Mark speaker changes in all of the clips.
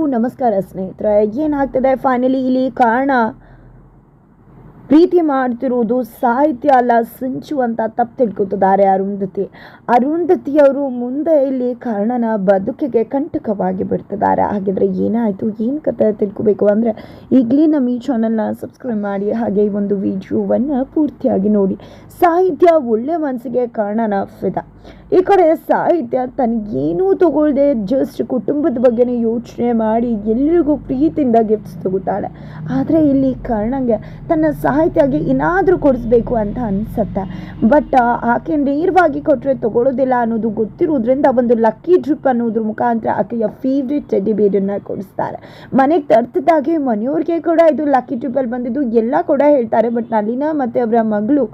Speaker 1: ಎಲ್ರಿಗೂ ನಮಸ್ಕಾರ ಸ್ನೇಹಿತರೆ, ಏನಾಗ್ತದೆ? ಫೈನಲಿ ಇಲ್ಲಿ ಕಾರಣ. ಪ್ರೀತಿ ಮಾಡ್ತಿರುವುದು ಸಾಹಿತ್ಯ ಅಲ್ಲ, ಸಂಚು ಅಂತ ತಪ್ಪು ತಿಳ್ಕೊತಿದ್ದಾರೆ ಅರುಂಧತಿ ಅರುಂಧತಿಯವರು ಮುಂದೆ ಇಲ್ಲಿ ಕರ್ಣನ ಬದುಕಿಗೆ ಕಂಟಕವಾಗಿ ಬಿಡ್ತಿದ್ದಾರೆ. ಹಾಗಿದ್ರೆ ಏನಾಯಿತು? ಏನು ಕತೆ ತಿಳ್ಕೊಬೇಕು ಅಂದರೆ, ಈಗಲೇ ನಮ್ಮ ಈ ಚಾನಲ್ನ ಸಬ್ಸ್ಕ್ರೈಬ್ ಮಾಡಿ, ಹಾಗೆ ಈ ಒಂದು ವಿಡಿಯೋವನ್ನು ಪೂರ್ತಿಯಾಗಿ ನೋಡಿ. ಸಾಹಿತ್ಯ ಒಳ್ಳೆ ಮನಸ್ಸಿಗೆ ಕರ್ಣನ ಫಿದ ಈ ಕಡೆ ಸಾಹಿತ್ಯ ತನಗೇನೂ ತಗೊಳ್ದೆ ಜಸ್ಟ್ ಕುಟುಂಬದ ಬಗ್ಗೆನೇ ಯೋಚನೆ ಮಾಡಿ ಎಲ್ರಿಗೂ ಪ್ರೀತಿಯಿಂದ ಗಿಫ್ಟ್ಸ್ ತಗೋತಾಳೆ. ಆದರೆ ಇಲ್ಲಿ ಕರ್ಣಂಗೆ ತನ್ನ ಸಾಹಿತ್ಯಗೆ ಏನಾದರೂ ಕೊಡಿಸ್ಬೇಕು ಅಂತ ಅನಿಸುತ್ತೆ. ಬಟ್ ಆಕೆ ನೇರವಾಗಿ ಕೊಟ್ಟರೆ ತಗೊಳ್ಳೋದಿಲ್ಲ ಅನ್ನೋದು ಗೊತ್ತಿರೋದ್ರಿಂದ ಒಂದು ಲಕ್ಕಿ ಟ್ರಿಪ್ ಅನ್ನೋದ್ರ ಮುಖಾಂತರ ಆಕೆಯ ಫೇವ್ರೆಟ್ ಟೆಡ್ಡಿ ಬೇರನ್ನು ಕೊಡಿಸ್ತಾರೆ. ಮನೆಗೆ ತರ್ತದಾಗೆ ಮನೆಯವ್ರಿಗೆ ಕೂಡ ಇದು ಲಕ್ಕಿ ಟ್ರಿಪ್ಪಲ್ಲಿ ಬಂದಿದ್ದು ಎಲ್ಲ ಕೂಡ ಹೇಳ್ತಾರೆ. ಬಟ್ ನಲಿನ ಮತ್ತು ಅವರ ಮಗಳು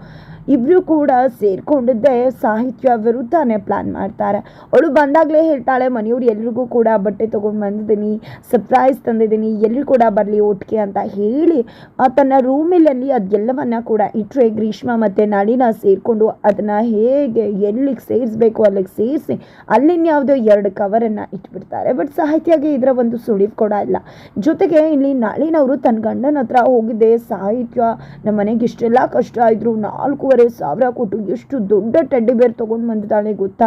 Speaker 1: ಇಬ್ಬರು ಕೂಡ ಸೇರ್ಕೊಂಡಿದ್ದೆ. ಸಾಹಿತ್ಯ ವಿರುದ್ಧನೇ ಪ್ಲ್ಯಾನ್ ಮಾಡ್ತಾರೆ. ಅವಳು ಬಂದಾಗಲೇ ಹೇಳ್ತಾಳೆ, ಮನೆಯವ್ರು ಎಲ್ರಿಗೂ ಕೂಡ ಬಟ್ಟೆ ತೊಗೊಂಡು ಬಂದಿದ್ದೀನಿ ಸರ್ಪ್ರೈಸ್ ತಂದಿದ್ದೀನಿ ಎಲ್ಲರೂ ಕೂಡ ಬರಲಿ ಒಟ್ಟಿಗೆ ಅಂತ ಹೇಳಿ ತನ್ನ ರೂಮಿನಲ್ಲಿ ಅದೆಲ್ಲವನ್ನ ಕೂಡ ಇಟ್ಟರೆ ಗ್ರೀಷ್ಮ ಮತ್ತು ನಳಿನ ಸೇರಿಕೊಂಡು ಅದನ್ನು ಹೇಗೆ ಎಲ್ಲಿಗೆ ಸೇರಿಸ್ಬೇಕು, ಅಲ್ಲಿಗೆ ಸೇರಿಸಿ ಅಲ್ಲಿನ್ಯಾವುದೋ ಎರಡು ಕವರನ್ನು ಇಟ್ಬಿಡ್ತಾರೆ. ಬಟ್ ಸಾಹಿತ್ಯಗೆ ಇದರ ಒಂದು ಸುಳಿವು ಕೂಡ ಇಲ್ಲ. ಜೊತೆಗೆ ಇಲ್ಲಿ ನಳಿನವರು ತನ್ನ ಗಂಡನ ಹತ್ರ ಹೋಗಿದ್ದೆ. ಸಾಹಿತ್ಯ ನಮ್ಮ ಮನೆಗೆ ಇಷ್ಟೆಲ್ಲ ಕಷ್ಟ ಇದ್ರು. ನಾಲ್ಕೂವರೆ ಸಾವಿರ ಕೊಟ್ಟು ಎಷ್ಟು ದೊಡ್ಡ ಟೆಡ್ಡಿ ಬೇರ್ ತೊಗೊಂಡು ಬಂದಿದ್ದಾಳೆ ಗೊತ್ತಾ?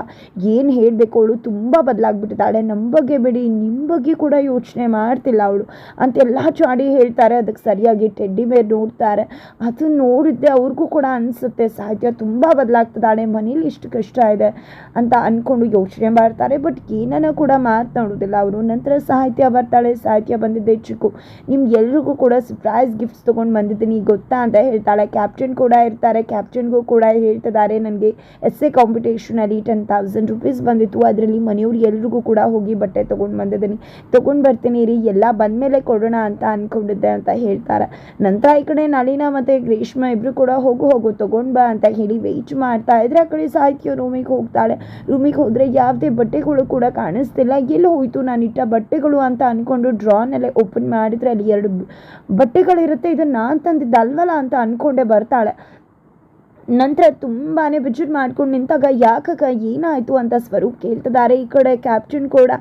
Speaker 1: ಏನು ಹೇಳಬೇಕು ಅವಳು? ತುಂಬ ಬದಲಾಗ್ಬಿಟ್ಟಿದ್ದಾಳೆ. ನಮ್ಮ ಬಗ್ಗೆ ಬಿಡಿ ನಿಮ್ಮ ಬಗ್ಗೆ ಕೂಡ ಯೋಚನೆ ಮಾಡ್ತಿಲ್ಲ ಅವಳು. ಅಂತೆಲ್ಲ ಚಾಡಿ ಹೇಳ್ತಾರೆ. ಅದಕ್ಕೆ ಸರಿಯಾಗಿ ಟೆಡ್ಡಿ ಬೇರ್ ನೋಡ್ತಾರೆ. ಅದು ನೋಡಿದ್ದೆ ಅವ್ರಿಗೂ ಕೂಡ ಅನಿಸುತ್ತೆ. ಸಾಹಿತ್ಯ ತುಂಬ ಬದಲಾಗ್ತಿದ್ದಾಳೆ. ಮನೇಲಿ ಇಷ್ಟು ಕಷ್ಟ ಇದೆ ಅಂತ ಅಂದ್ಕೊಂಡು ಯೋಚನೆ ಮಾಡ್ತಾರೆ. ಬಟ್ ಏನನ್ನ ಕೂಡ ಮಾತನಾಡೋದಿಲ್ಲ ಅವರು. ನಂತರ ಸಾಹಿತ್ಯ ಬರ್ತಾಳೆ. ಸಾಹಿತ್ಯ ಬಂದಿದ್ದೆ ಚಿಕ್ಕು. ನಿಮ್ಗೆ ಎಲ್ರಿಗೂ ಕೂಡ ಸರ್ಪ್ರೈಸ್ ಗಿಫ್ಟ್ಸ್ ತೊಗೊಂಡು ಬಂದಿದ್ದೀನಿ. ಗೊತ್ತಾ ಅಂತ ಹೇಳ್ತಾಳೆ. ಕ್ಯಾಪ್ಟನ್ ಕೂಡ ಇರ್ತಾರೆ. ಕ್ಯಾಪ್ಟನ್ಗೂ ಕೂಡ ಹೇಳ್ತಿದ್ದಾರೆ, ನನಗೆ ಎಸ್ ಎ ಕಾಂಪಿಟೇಷನಲ್ಲಿ ಟೆನ್ ತೌಸಂಡ್ ರುಪೀಸ್ ಬಂದಿತ್ತು. ಅದರಲ್ಲಿ ಮನೆಯವ್ರು ಎಲ್ರಿಗೂ ಕೂಡ ಹೋಗಿ ಬಟ್ಟೆ ತೊಗೊಂಡು ಬಂದಿದ್ದೀನಿ. ತೊಗೊಂಡು ಬರ್ತೀನಿ ರೀ. ಎಲ್ಲ ಬಂದಮೇಲೆ ಕೊಡೋಣ ಅಂತ ಅಂದ್ಕೊಂಡಿದ್ದೆ ಅಂತ ಹೇಳ್ತಾರೆ. ನಂತರ ಈ ಕಡೆ ನಳಿನ ಮತ್ತು ಗ್ರೀಷ್ಮ ಇಬ್ಬರು ಕೂಡ ಹೋಗು ಹೋಗು, ತೊಗೊಂಡು ಬಾ ಅಂತ ಹೇಳಿ ವೆಯ್ಟ್ ಮಾಡ್ತಾ ಇದ್ರೆ ಆ ಕಡೆ ಸಾಹಿತ್ಯ ರೂಮಿಗೆ ಹೋಗ್ತಾಳೆ. ರೂಮಿಗೆ ಹೋದರೆ ಯಾವುದೇ ಬಟ್ಟೆಗಳು ಕೂಡ ಕಾಣಿಸ್ತಿಲ್ಲ. ಎಲ್ಲಿ ಹೋಯ್ತು ನಾನು ಇಟ್ಟ ಬಟ್ಟೆಗಳು ಅಂತ ಅಂದ್ಕೊಂಡು ಡ್ರಾನೆಲ್ಲ ಓಪನ್ ಮಾಡಿದರೆ ಅಲ್ಲಿ ಎರಡು ಬಟ್ಟೆಗಳಿರುತ್ತೆ. ಇದು ನಾನು ತಂದಿದ್ದಲ್ವಲ್ಲ ಅಂತ ಅಂದ್ಕೊಂಡೆ ಬರ್ತಾಳೆ. ನಂತರ ತುಂಬಾ ಬಿಜುಟ್ ಮಾಡ್ಕೊಂಡು ನಿಂತಾಗ ಯಾಕಕ್ಕ ಏನಾಯಿತು ಅಂತ ಸ್ವರೂಪ್ ಕೇಳ್ತಿದ್ದಾರೆ ಈ ಕಡೆ ಕ್ಯಾಪ್ಟನ್ ಕೂಡ,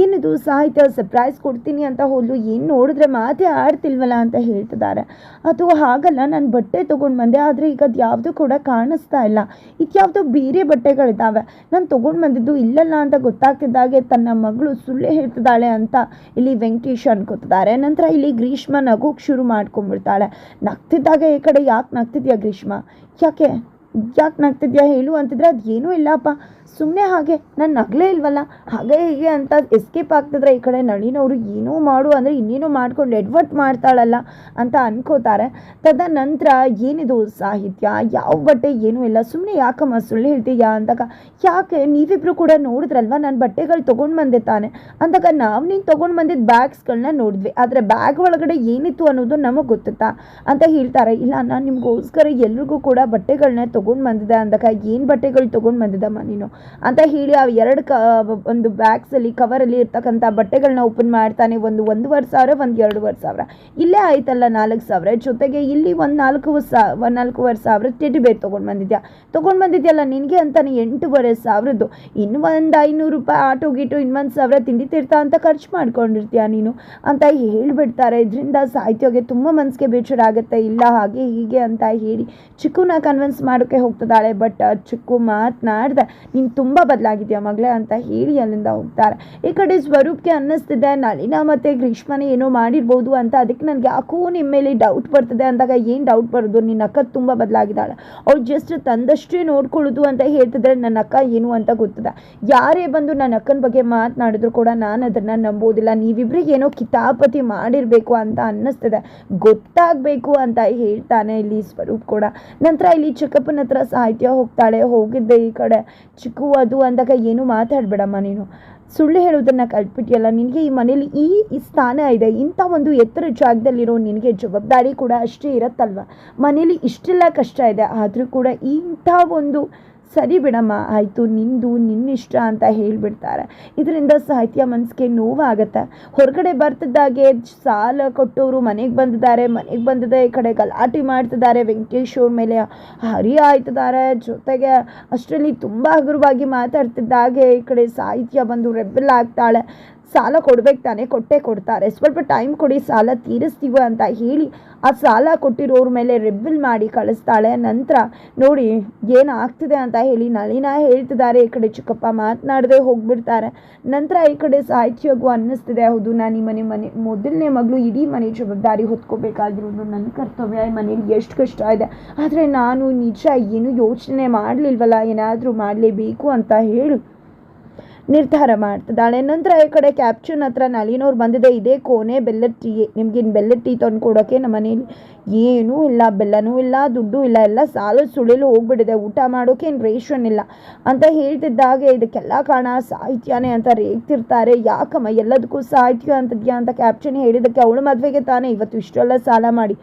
Speaker 1: ಏನಿದು ಸಾಹಿತ್ಯ ಸರ್ಪ್ರೈಸ್ ಕೊಡ್ತೀನಿ ಅಂತ ಹೋದ್ಲು, ಏನು ನೋಡಿದ್ರೆ ಮಾತೇ ಆಡ್ತಿಲ್ವಲ್ಲ ಅಂತ ಹೇಳ್ತಿದ್ದಾರೆ ಅದು ಹಾಗಲ್ಲ, ನಾನು ಬಟ್ಟೆ ತೊಗೊಂಡು ಬಂದೆ, ಆದರೆ ಈಗ ಅದು ಯಾವುದೂ ಕೂಡ ಕಾಣಿಸ್ತಾ ಇಲ್ಲ. ಇದ್ಯಾವುದೋ ಬೇರೆ ಬಟ್ಟೆಗಳಿದ್ದಾವೆ ನಾನು ತೊಗೊಂಡು ಬಂದಿದ್ದು ಇಲ್ಲಲ್ಲ ಅಂತ ಗೊತ್ತಾಗ್ತಿದ್ದಾಗೆ ತನ್ನ ಮಗಳು ಸುಳ್ಳೆ ಹೇಳ್ತಿದ್ದಾಳೆ ಅಂತ ಇಲ್ಲಿ ವೆಂಕಟೇಶ್ ಅನ್ಕೋತಿದ್ದಾರೆ ನಂತರ ಇಲ್ಲಿ ಗ್ರೀಷ್ಮ ನಗೋಕ್ಕೆ ಶುರು ಮಾಡ್ಕೊಂಡ್ಬಿಡ್ತಾಳೆ. ನಗ್ತಿದ್ದಾಗ ಈ ಕಡೆ ಯಾಕೆ ನಗ್ತಿದ್ಯಾ ಗ್ರೀಷ್ಮ? ಯಾಕೆ? ಯಾಕೆ ನಗ್ತಿದ್ಯಾ ಹೇಳು ಅಂತಿದ್ರೆ ಅದು ಏನೂ ಇಲ್ಲಪ್ಪ ಸುಮ್ಮನೆ ಹಾಗೆ, ನಾನು ನಗಲೇ ಇಲ್ವಲ್ಲ? ಹಾಗೆ ಹೀಗೆ ಅಂತ ಎಸ್ಕೇಪ್ ಆಗ್ತಿದ್ರೆ ಈ ಕಡೆ ನಳಿನವರು ಏನೋ ಮಾಡು ಅಂದರೆ ಇನ್ನೇನೋ ಮಾಡ್ಕೊಂಡು ಎಡ್ವರ್ಟ್ ಮಾಡ್ತಾಳಲ್ಲ ಅಂತ ಅನ್ಕೋತಾರೆ. ತದನಂತರ ಏನಿದು ಸಾಹಿತ್ಯ? ಯಾವ ಬಟ್ಟೆ ಏನೂ ಇಲ್ಲ. ಸುಮ್ಮನೆ ಯಾಕಮ್ಮ ಸುಳ್ಳು ಹೇಳ್ತೀಯಾ ಅಂದಾಗ, ಯಾಕೆ? ನೀವಿಬ್ರು ಕೂಡ ನೋಡಿದ್ರಲ್ವ? ನಾನು ಬಟ್ಟೆಗಳು ತೊಗೊಂಡು ಬಂದೆ ತಾನೆ. ಅಂದಾಗ, ನಾವು ನೀನು ತೊಗೊಂಡು ಬಂದಿದ್ದ ಬ್ಯಾಗ್ಸ್ಗಳನ್ನ ನೋಡಿದ್ವಿ. ಆದರೆ ಬ್ಯಾಗ್ ಒಳಗಡೆ ಏನಿತ್ತು ಅನ್ನೋದು ನಮಗೆ ಗೊತ್ತಾ ಅಂತ ಹೇಳ್ತಾರೆ. ಇಲ್ಲ, ನಾನು ನಿಮಗೋಸ್ಕರ ಎಲ್ರಿಗೂ ಕೂಡ ಬಟ್ಟೆಗಳನ್ನ ತೊಗೊಂಡು ಬಂದಿದ್ದೆ ಅಂದಾಗ ಏನು ಬಟ್ಟೆಗಳು ತೊಗೊಂಡು ಬಂದಿದ್ದಮ್ಮ ನೀನು? ಅಂತ ಹೇಳಿ ಆ ಎರಡು ಕ, ಒಂದು ಬ್ಯಾಗ್ಸಲ್ಲಿ ಕವರಲ್ಲಿ ಇರ್ತಕ್ಕಂಥ ಬಟ್ಟೆಗಳನ್ನ ಓಪನ್ ಮಾಡ್ತಾನೆ ಒಂದು ಒಂದೂವರೆ ಸಾವಿರ, ಒಂದು ಎರಡೂವರೆ ಸಾವಿರ. ಇಲ್ಲೇ ಆಯ್ತಲ್ಲ ನಾಲ್ಕು ಸಾವಿರ. ಜೊತೆಗೆ ಇಲ್ಲಿ ಒಂದು ನಾಲ್ಕು ಸಾವಿರ ಒಂದು ನಾಲ್ಕೂವರೆ ಸಾವಿರ ಟೆಡಿ ಬೇರ್ ತೊಗೊಂಡು ಬಂದಿದ್ಯಾ? ತೊಗೊಂಡು ಬಂದಿದ್ಯಲ್ಲ ನಿನಗೆ ಅಂತಾನೆ ಎಂಟೂವರೆ ಸಾವಿರದ್ದು. ಇನ್ನು ಒಂದು ಐನೂರು ರೂಪಾಯಿ ಆಟೋ ಗೀಟು ಇನ್ನೊಂದು ಸಾವಿರ ತಿಂಡಿ ತೀರ್ಥ ಅಂತ ಖರ್ಚು ಮಾಡ್ಕೊಂಡಿರ್ತೀಯ ನೀನು? ಅಂತ ಹೇಳ್ಬಿಡ್ತಾರೆ. ಇದರಿಂದ ಸಾಹಿತ್ಯಗೆ ತುಂಬ ಮನಸ್ಸಿಗೆ ಬೇಜಾರ ಆಗುತ್ತೆ ಇಲ್ಲ, ಹಾಗೆ ಹೀಗೆ ಅಂತ ಹೇಳಿ ಚಿಕ್ಕನ ಕನ್ವಿನ್ಸ್ ಮಾಡೋಕ್ಕೆ ಹೋಗ್ತಿದ್ದಾಳೆ ಬಟ್ ಚಿಕ್ಕು ಮಾತನಾಡ್ದೆ, ನೀನು ತುಂಬ ಬದಲಾಗಿದ್ಯಾ ಮಗಳೇ? ಅಂತ ಹೇಳಿ ಅಲ್ಲಿಂದ ಹೋಗ್ತಾರೆ. ಈ ಕಡೆ ಸ್ವರೂಪ್ಗೆ ಅನ್ನಿಸ್ತಿದೆ, ನಳಿನ ಮತ್ತು ಗ್ರೀಷ್ಮನೇ ಏನೋ ಮಾಡಿರ್ಬೋದು ಅಂತ, ಅದಕ್ಕೆ ನನಗೆ ಯಾಕೋ ನಿಮ್ಮ ಮೇಲೆ ಡೌಟ್ ಬರ್ತದೆ ಅಂದಾಗ, ಏನು ಡೌಟ್ ಬರೋದು? ನಿನ್ನ ಅಕ್ಕ ತುಂಬ ಬದಲಾಗಿದ್ದಾಳೆ. ಅವ್ಳು ಜಸ್ಟ್ ತಂದಷ್ಟೇ ನೋಡ್ಕೊಳ್ಳೋದು ಅಂತ ಹೇಳ್ತಿದ್ರೆ ನನ್ನ ಅಕ್ಕ ಏನು ಅಂತ ಗೊತ್ತಿದೆ. ಯಾರೇ ಬಂದು ನನ್ನ ಅಕ್ಕನ ಬಗ್ಗೆ ಮಾತನಾಡಿದ್ರು ಕೂಡ ನಾನು ಅದನ್ನು ನಂಬೋದಿಲ್ಲ. ನೀವಿಬ್ರಿಗೆ ಏನೋ ಕಿತಾಪತಿ ಮಾಡಿರಬೇಕು ಅಂತ ಅನ್ನಿಸ್ತಿದೆ. ಗೊತ್ತಾಗಬೇಕು ಅಂತ ಹೇಳ್ತಾನೆ ಇಲ್ಲಿ ಸ್ವರೂಪ್ ಕೂಡ. ನಂತರ ಇಲ್ಲಿ ಚಿಕ್ಕಪ್ಪನ ಹತ್ರ ಸಾಹಿತ್ಯ ಹೋಗ್ತಾಳೆ, ಹೋಗಿದ್ದೆ ಈ ಕಡೆ. ಚಿಕ್ಕು, ಅದು ಅಂದಾಗ ಏನು ಮಾತಾಡಬೇಡಮ್ಮ ನೀನು. ಸುಳ್ಳು ಹೇಳೋದನ್ನು ಕಲ್ಪಿಟ್ಟಿಯಲ್ಲ ನಿನಗೆ ಈ ಮನೇಲಿ ಈ ಸ್ಥಾನ ಇದೆ. ಇಂಥ ಒಂದು ಎತ್ತರ ಜಾಗದಲ್ಲಿರೋ ನಿನಗೆ ಜವಾಬ್ದಾರಿ ಕೂಡ ಅಷ್ಟೇ ಇರತ್ತಲ್ವ? ಮನೇಲಿ ಇಷ್ಟೆಲ್ಲ ಕಷ್ಟ ಇದೆ, ಆದರೂ ಕೂಡ ಇಂಥ ಒಂದು ಸರಿ ಬಿಡಮ್ಮ, ಆಯಿತು, ನಿಂದು, ನಿನ್ನಿಷ್ಟ ಅಂತ ಹೇಳಿಬಿಡ್ತಾರೆ. ಇದರಿಂದ ಸಾಹಿತ್ಯ ಮನಸ್ಸಿಗೆ ನೋವಾಗತ್ತೆ. ಹೊರಗಡೆ ಬರ್ತಿದ್ದಾಗೆ ಸಾಲ ಕೊಟ್ಟವರು ಮನೆಗೆ ಬಂದಿದ್ದಾರೆ, ಮನೆಗೆ ಬಂದಿದೆ, ಈ ಕಡೆ ಗಲಾಟೆ ಮಾಡ್ತಿದ್ದಾರೆ, ವೆಂಕಟೇಶ್ ಅವ್ರ ಮೇಲೆ ಹರಿ ಆಯ್ತಿದ್ದಾರೆ ಜೊತೆಗೆ ಅಷ್ಟರಲ್ಲಿ ತುಂಬ ಹಗುರವಾಗಿ ಮಾತಾಡ್ತಿದ್ದಾಗೆ ಈ ಕಡೆ ಸಾಹಿತ್ಯ ಬಂದು ರೆಬ್ಬಲ್ ಆಗ್ತಾಳೆ. ಸಾಲ ಕೊಡ್ಬೇಕು ತಾನೇ ಕೊಟ್ಟೆ ಕೊಡ್ತಾರೆ. ಸ್ವಲ್ಪ ಟೈಮ್ ಕೊಡಿ, ಸಾಲ ತೀರಿಸ್ತೀವಿ ಅಂತ ಹೇಳಿ ಆ ಸಾಲ ಕೊಟ್ಟಿರೋರ ಮೇಲೆ ರೆಬ್ಬಲ್ ಮಾಡಿ ಕಳಿಸ್ತಾಳೆ. ನಂತರ ನೋಡಿ ಏನಾಗ್ತಿದೆ ಅಂತ ಹೇಳಿ ನಳಿನ ಹೇಳ್ತಿದ್ದಾರೆ. ಈ ಕಡೆ ಚಿಕ್ಕಪ್ಪ ಮಾತನಾಡದೆ ಹೋಗ್ಬಿಡ್ತಾರೆ. ನಂತರ ಈ ಕಡೆ ಸಾಹಿತ್ಯಗೂ ಅನ್ನಿಸ್ತಿದೆ. ಹೌದು ನಾನು ಈ ಮನೆ ಮನೆ ಮೊದಲನೇ ಮಗಳು ಇಡೀ ಮನೆ ಜವಾಬ್ದಾರಿ ಹೊತ್ಕೋಬೇಕಾಗಿರೋದು ನನ್ನ ಕರ್ತವ್ಯ. ಈ ಮನೇಲಿ ಎಷ್ಟು ಕಷ್ಟ ಇದೆ. ಆದರೆ ನಾನು ನಿಜ ಏನು ಯೋಚನೆ ಮಾಡಲಿಲ್ವಲ್ಲ? ಏನಾದರೂ ಮಾಡಲೇಬೇಕು ಅಂತ ಹೇಳಿ. ನಿರ್ಧಾರ ಮಾಡ್ತಿದ್ದಾಳೆ. ನಂತರ ಈ ಕಡೆ ಕ್ಯಾಪ್ಚನ್ ಹತ್ರ ನಳಿನವ್ರು ಬಂದಿದೆ. ಇದೇ ಕೋಣೆ, ಬೆಲ್ಲದ ಟೀ. ನಿಮ್ಗಿನ್ನು ಬೆಲ್ಲದ ಟೀ ತಂದು ಕೊಡೋಕ್ಕೆ ನಮ್ಮ ಮನೇಲಿ ಏನೂ ಇಲ್ಲ. ಬೆಲ್ಲನೂ ಇಲ್ಲ, ದುಡ್ಡು ಇಲ್ಲ. ಎಲ್ಲ ಸಾಲು ಸುಳಿಲು ಹೋಗ್ಬಿಟ್ಟಿದೆ. ಊಟ ಮಾಡೋಕೆ ಏನು ರೇಷನ್ ಇಲ್ಲ ಅಂತ ಹೇಳ್ತಿದ್ದಾಗೆ. ಇದಕ್ಕೆಲ್ಲ ಕಾರಣ ಸಾಹಿತ್ಯನೇ ಅಂತ ರೇಗ್ತಿರ್ತಾರೆ. ಯಾಕಮ್ಮ, ಎಲ್ಲದಕ್ಕೂ ಸಾಹಿತ್ಯ ಅಂತದ್ಯಾ ಅಂತ ಕ್ಯಾಪ್ಚನ್ ಹೇಳಿದ್ದಕ್ಕೆ ಅವಳು ಮದುವೆಗೆ ತಾನೇ. ಇವತ್ತು ಇಷ್ಟೆಲ್ಲ ಸಾಲ ಮಾಡಿ.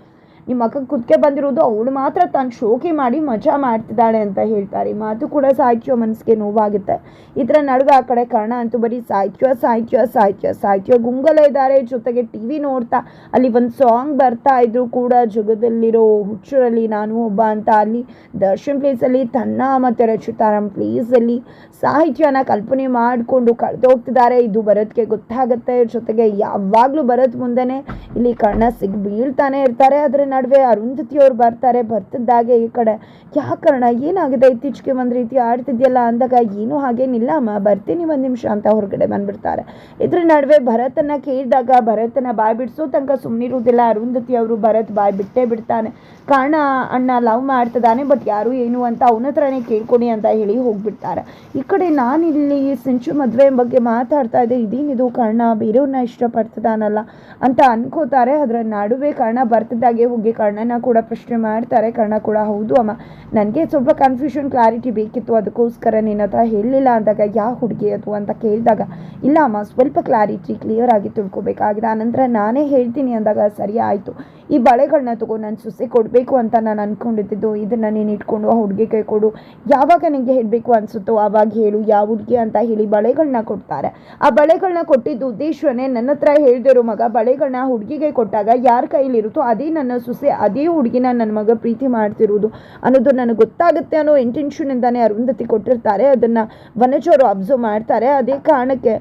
Speaker 1: ನಿಮ್ಮ ಮಕ್ಕ ಕುದ್ಕೆ ಬಂದಿರೋದು ಅವಳು ಮಾತ್ರ ತಾನು ಶೋಕಿ ಮಾಡಿ ಮಜಾ ಮಾಡ್ತಿದ್ದಾಳೆ ಅಂತ ಹೇಳ್ತಾರೆ. ಈ ಮಾತು ಕೂಡ ಸಾಹಿತ್ಯ ಮನಸ್ಸಿಗೆ ನೋವಾಗುತ್ತೆ. ಇದರ ನಡುವೆ ಆ ಕಡೆ ಕರ್ಣ ಅಂತೂ ಬರೀ ಸಾಹಿತ್ಯ ಸಾಹಿತ್ಯ ಸಾಹಿತ್ಯ ಸಾಹಿತ್ಯ ಗುಂಗಲ ಇದ್ದಾರೆ. ಜೊತೆಗೆ ಟಿ ವಿ ನೋಡ್ತಾ, ಅಲ್ಲಿ ಒಂದು ಸಾಂಗ್ ಬರ್ತಾ ಇದ್ರು ಕೂಡ ಜಗದಲ್ಲಿರೋ ಹುಚ್ಚರಲ್ಲಿ ನಾನು ಒಬ್ಬ ಅಂತ ಅಲ್ಲಿ ದರ್ಶನ್ ಪ್ಲೇಸಲ್ಲಿ ತನ್ನ ಮತ್ತು ರಚಿತಾರಾಮ್ ಪ್ಲೇಸಲ್ಲಿ ಸಾಹಿತ್ಯನ ಕಲ್ಪನೆ ಮಾಡಿಕೊಂಡು ಕಳೆದು ಹೋಗ್ತಿದ್ದಾರೆ. ಇದು ಭರತ್ಗೆ ಗೊತ್ತಾಗುತ್ತೆ. ಜೊತೆಗೆ ಯಾವಾಗಲೂ ಭರತ್ ಮುಂದೆನೇ ಇಲ್ಲಿ ಕರ್ಣ ಸಿಗ್ ಬೀಳ್ತಾನೆ ಇರ್ತಾರೆ. ಅದರ ನಡುವೆ ಅರುಂಧತಿ ಅವ್ರು ಬರ್ತಾರೆ ಬರ್ತಿದ್ದಾಗೆ ಈ ಕಡೆ. ಯಾಕೆ ಕರ್ಣ? ಏನಾಗಿದೆ? ಇತ್ತೀಚೆಗೆ ಒಂದು ರೀತಿ ಆಡ್ತಿದ್ಯಲ್ಲ ಅಂದಾಗ ಏನೂ ಹಾಗೇನಿಲ್ಲ, ಅಮ್ಮ. ಬರ್ತೀನಿ ಒಂದು ನಿಮಿಷ ಅಂತ ಹೊರಗಡೆ ಬಂದ್ಬಿಡ್ತಾರೆ. ಇದ್ರ ನಡುವೆ ಭರತನ ಕೇಳಿದಾಗ ಭರತನ ಬಾಯ್ ಬಿಡಿಸೋ ತನಕ ಸುಮ್ಮನಿರುವುದಿಲ್ಲ ಅರುಂಧತಿ ಅವರು ಭರತ್ ಬಾಯ್ ಬಿಟ್ಟೇ ಬಿಡ್ತಾನೆ. ಕಾರಣ ಅಣ್ಣ ಲವ್ ಮಾಡ್ತಿದ್ದಾನೆ, ಬಟ್ ಯಾರು ಏನು ಅಂತ ಅವನ ಹತ್ರನೇ ಕೇಳ್ಕೊಡಿ ಅಂತ ಹೇಳಿ ಹೋಗ್ಬಿಡ್ತಾರೆ. ಈ ಕಡೆ ನಾನಿಲ್ಲಿ ಸಿಂಚು ಮದುವೆ ಬಗ್ಗೆ ಮಾತಾಡ್ತಾ ಇದ್ದೆ. ಇದೇನಿದು ಕಾರಣ? ಬೇರೆಯವ್ರನ್ನ ಇಷ್ಟಪಡ್ತಿದ್ದಾನಲ್ಲ ಅಂತ ಅನ್ಕೋತಾರೆ. ಅದರ ನಡುವೆ ಕಾರಣ ಬರ್ತಿದ್ದಾಗೆ ಹೋಗಿ ಕರ್ಣನ ಕೂಡ ಪ್ರಶ್ನೆ ಮಾಡ್ತಾರೆ. ಕರ್ಣ ಕೂಡ ಹೌದು ಅಮ್ಮ. ನನಗೆ ಸ್ವಲ್ಪ ಕನ್ಫ್ಯೂಷನ್ ಕ್ಲಾರಿಟಿ ಬೇಕಿತ್ತು. ಅದಕ್ಕೋಸ್ಕರ ನಿನ್ನ ಹತ್ರ ಹೇಳಲಿಲ್ಲ ಅಂದಾಗ ಯಾವ ಹುಡುಗಿ ಅದು? ಅಂತ ಕೇಳಿದಾಗ, ಇಲ್ಲ ಅಮ್ಮ, ಸ್ವಲ್ಪ ಕ್ಲಾರಿಟಿ ಕ್ಲಿಯರ್ ಆಗಿ ತಿಳ್ಕೊಬೇಕಾಗಿದೆ. ಆನಂತರ ನಾನೇ ಹೇಳ್ತೀನಿ ಅಂದಾಗ, ಸರಿ ಆಯಿತು. ಈ ಬಳೆಗಳನ್ನ ತಗೋ, ನಾನು ಸೊಸೆ ಕೊಡಬೇಕು ಅಂತ ನಾನು ಅಂದ್ಕೊಂಡಿದ್ದು ಇದನ್ನು ನೀನು ಇಟ್ಕೊಂಡು ಆ ಹುಡುಗಿ ಕೈ ಕೊಡು. ಯಾವಾಗ ನಿನಗೆ ಹೇಳಬೇಕು ಅನಿಸುತ್ತೋ ಆವಾಗ ಹೇಳು. ಯಾವ ಹುಡುಗಿ ಅಂತ ಹೇಳಿ ಬಳೆಗಳನ್ನ ಕೊಡ್ತಾರೆ. ಆ ಬಳೆಗಳನ್ನ ಕೊಟ್ಟಿದ್ದು ಉದ್ದೇಶವೇ ನನ್ನ ಹತ್ರ ಹೇಳ್ದಿರೋ ಮಗ. ಬಳೆಗಳನ್ನ ಹುಡುಗಿಗೆ ಕೊಟ್ಟಾಗ ಯಾರ ಕೈಲಿರುತ್ತೋ, ಅದೇ ನನ್ನ ಸೊಸೆ, ಅದೇ ಹುಡುಗಿನ ನನ್ನ ಮಗ ಪ್ರೀತಿ ಮಾಡ್ತಿರೋದು ಅನ್ನೋದು ನನಗೆ ಗೊತ್ತಾಗುತ್ತೆ ಅನ್ನೋ ಇಂಟೆನ್ಷನಿಂದಾನೇ ಅರುಂಧತಿ ಕೊಟ್ಟಿರ್ತಾರೆ. ಅದನ್ನು ವನಜವರು ಅಬ್ಸರ್ವ್ ಮಾಡ್ತಾರೆ. ಅದೇ ಕಾರಣಕ್ಕೆ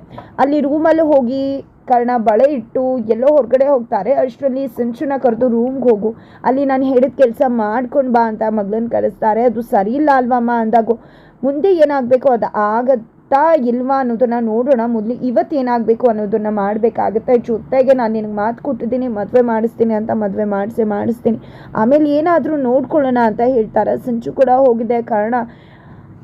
Speaker 1: ಅಲ್ಲಿ ರೂಮಲ್ಲಿ ಹೋಗಿ ಕರ್ಣ ಬಳೆ ಇಟ್ಟು ಎಲ್ಲೋ ಹೊರಗಡೆ ಹೋಗ್ತಾರೆ. ಅಷ್ಟರಲ್ಲಿ ಸಂಚುನ ಕರೆದು ರೂಮ್ಗೆ ಹೋಗು. ಅಲ್ಲಿ ನಾನು ಹೇಳಿದ ಕೆಲಸ ಮಾಡ್ಕೊಂಡು ಬಾ ಅಂತ ಮಗಳನ್ನ ಕರೆಸ್ತಾರೆ. ಅದು ಸರಿ ಇಲ್ಲ ಅಲ್ವಮ್ಮ ಅಂದಾಗ. ಮುಂದೆ ಏನಾಗಬೇಕು ಅದು ಆಗತ್ತಾ ಇಲ್ವಾ ಅನ್ನೋದನ್ನ ನೋಡೋಣ. ಮೊದಲು ಇವತ್ತು ಏನಾಗಬೇಕು ಅನ್ನೋದನ್ನ ಮಾಡಬೇಕಾಗುತ್ತೆ. ಜೊತೆಗೆ ನಾನು ನಿನಗೆ ಮಾತು ಕೊಟ್ಟಿದ್ದೀನಿ, ಮದುವೆ ಮಾಡಿಸ್ತೀನಿ ಅಂತ ಮದುವೆ ಮಾಡಿಸಿ, ಮಾಡಿಸ್ತೀನಿ. ಆಮೇಲೆ ಏನಾದರೂ ನೋಡ್ಕೊಳ್ಳೋಣ ಅಂತ ಹೇಳ್ತಾರೆ. ಸಂಚು ಕೂಡ ಹೋಗಿದೆ. ಕಾರಣ,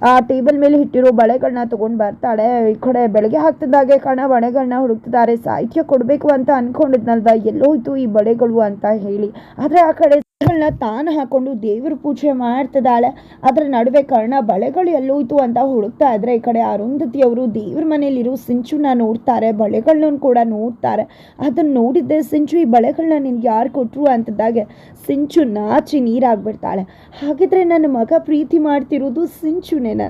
Speaker 1: ಆ ಟೇಬಲ್ ಮೇಲೆ ಇಟ್ಟಿರೋ ಬಳೆಗಳನ್ನ ತಗೊಂಡು ಬರ್ತಾಳೆ. ಈ ಕಡೆ ಬೆಳಗ್ಗೆ ಹಾಕ್ತಿದ್ದಾಗೆ ಕಾರಣ ಬಳೆಗಳನ್ನ ಹುಡುಕ್ತಿದ್ದಾರೆ. ಸಾಹಿತ್ಯ ಕೊಡಬೇಕು ಅಂತ ಅನ್ಕೊಂಡಿದ್ನಲ್ವಾ? ಎಲ್ಲೋಯ್ತು ಈ ಬಳೆಗಳು ಅಂತ ಹೇಳಿ. ಆದರೆ ಆ ಕಡೆ ಬಳೆಗಳನ್ನ ತಾನು ಹಾಕೊಂಡು ದೇವ್ರ ಪೂಜೆ ಮಾಡ್ತಿದ್ದಾಳೆ. ಅದರ ನಡುವೆ ಕರ್ಣ ಬಳೆಗಳು ಎಲ್ಲೋಯ್ತು ಅಂತ ಹುಡುಕ್ತಾ ಇದ್ರೆ ಈ ಕಡೆ ಅರುಂಧತಿಯವರು ದೇವ್ರ ಮನೇಲಿರೋ ಸಿಂಚುನ ನೋಡ್ತಾರೆ ಬಳೆಗಳನ್ನ ಕೂಡ ನೋಡ್ತಾರೆ. ಅದನ್ನ ನೋಡಿದ್ದೆ ಸಿಂಚು, ಈ ಬಳೆಗಳನ್ನ ನಿನ್ಗೆ ಯಾರು ಕೊಟ್ಟರು ಅಂತದಾಗೆ ಸಿಂಚು ನಾಚಿ ನೀರಾಗ್ಬಿಡ್ತಾಳೆ. ಹಾಗಿದ್ರೆ ನನ್ನ ಮಗ ಪ್ರೀತಿ ಮಾಡ್ತಿರೋದು ಸಿಂಚುನೇನ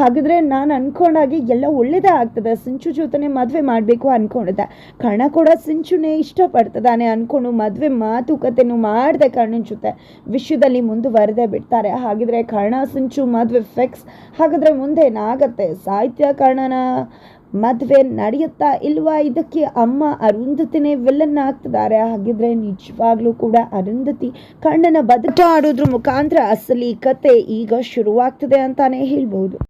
Speaker 1: ಹಾಗಿದ್ರೆ ನಾನು ಅನ್ಕೊಂಡಾಗೆ ಎಲ್ಲ ಒಳ್ಳೇದೇ ಆಗ್ತದೆ. ಸಿಂಚು ಜೊತೆನೆ ಮದುವೆ ಮಾಡಬೇಕು ಅನ್ಕೊಂಡಿದ್ದೆ. ಕರ್ಣ ಕೂಡ ಸಿಂಚುನೇ ಇಷ್ಟಪಡ್ತದಾನೆ ಅನ್ಕೊಂಡು ಮದುವೆ ಮಾತುಕತೆನೂ ಮಾಡಿದೆ ಕರ್ಣನ ಜೊತೆ. ವಿಷಯದಲ್ಲಿ ಮುಂದುವರೆದೇ ಬಿಡ್ತಾರೆ. ಹಾಗಿದ್ರೆ ಕರ್ಣ ಸಿಂಚು ಮದುವೆ ಫಿಕ್ಸ್ ಹಾಗಾದ್ರೆ ಮುಂದೆ ಏನಾಗತ್ತೆ? ಸಾಹಿತ್ಯ ಕರ್ಣನ ಮದುವೆ ನಡೆಯುತ್ತಾ ಇಲ್ವಾ? ಇದಕ್ಕೆ ಅಮ್ಮ ಅರುಂಧತಿನೇ ವಿಲ್ಲನ್ ಆಗ್ತಿದ್ದಾರೆ. ಹಾಗಿದ್ರೆ ನಿಜವಾಗ್ಲೂ ಕೂಡ ಅರುಂಧತಿ ಕಣ್ಣನ ಬದಟ ಆಡೋದ್ರ ಮುಖಾಂತರ ಅಸಲಿ ಕತೆ ಈಗ ಶುರುವಾಗ್ತದೆ ಅಂತಾನೆ ಹೇಳ್ಬೋದು